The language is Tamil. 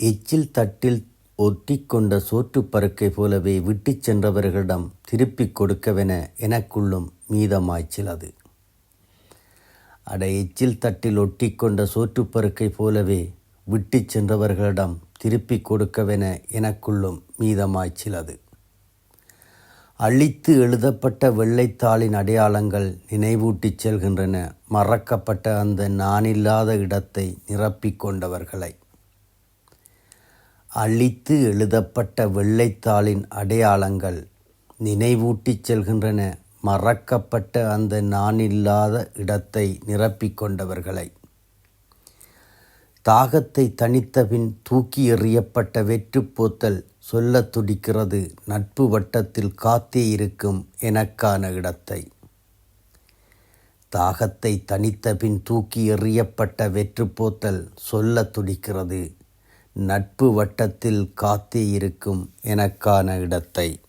எச்சில் தட்டில் ஒட்டிக்கொண்ட சோற்றுப் பருக்கை போலவே விட்டுச் சென்றவர்களிடம் திருப்பிக் கொடுக்கவென எனக்குள்ளும் மீதமாய்ச்சிலது அட எச்சில் தட்டில் ஒட்டிக்கொண்ட சோற்றுப் பருக்கை போலவே விட்டுச் சென்றவர்களிடம் திருப்பிக் கொடுக்கவென எனக்குள்ளும் மீதமாய்ச்சிலது அழித்து எழுதப்பட்ட வெள்ளைத்தாளின் அடையாளங்கள் நினைவூட்டிச் செல்கின்றன. மறக்கப்பட்ட அந்த நானில்லாத இடத்தை நிரப்பிக் கொண்டவர்களை. அழித்து எழுதப்பட்ட வெள்ளைத்தாளின் அடையாளங்கள் நினைவூட்டிச் செல்கின்றன. மறக்கப்பட்ட அந்த நானில்லாத இடத்தை நிரப்பிக் கொண்டவர்களை. தாகத்தை தணித்தபின் தூக்கி எறியப்பட்ட வெற்றுப் போத்தல் சொல்லத் துடிக்கிறது. நட்பு வட்டத்தில் காத்தே இருக்கும் எனக்கான இடத்தை. தாகத்தை தணித்தபின் தூக்கி எறியப்பட்ட வெற்றுப் போத்தல் சொல்லத் துடிக்கிறது. நட்பு வட்டத்தில் காத்தே இருக்கும் எனக்கான இடத்தை.